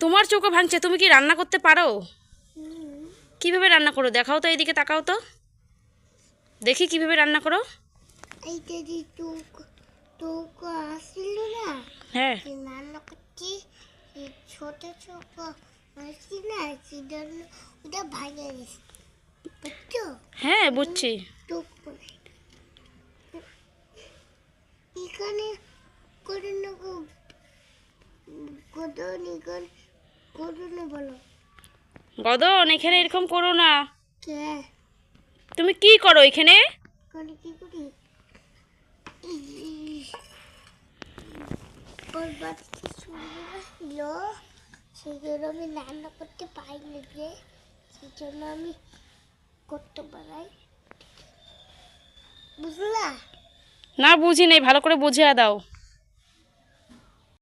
তোমার চৌকো ভাঙছে তুমি কি রান্না করতে পারো? কীভাবে রান্না করো? দেখাও তো এইদিকে তাকাও তো। দেখি কীভাবে রান্না করো। এই যদি টুক টুক না হ্যাঁ। ছোট হ্যাঁ বুঝছি। এখানে করে কদন এখানে করো না বলো গদন এখানে এরকম করো না। কে? তুমি কি করো এখানে? আমি রান্না করতে পারিনি যে সেই জন্য আমি করতে পারাই। বুঝলা? না বুঝি নেই ভালো করে বুঝিয়ে দাও।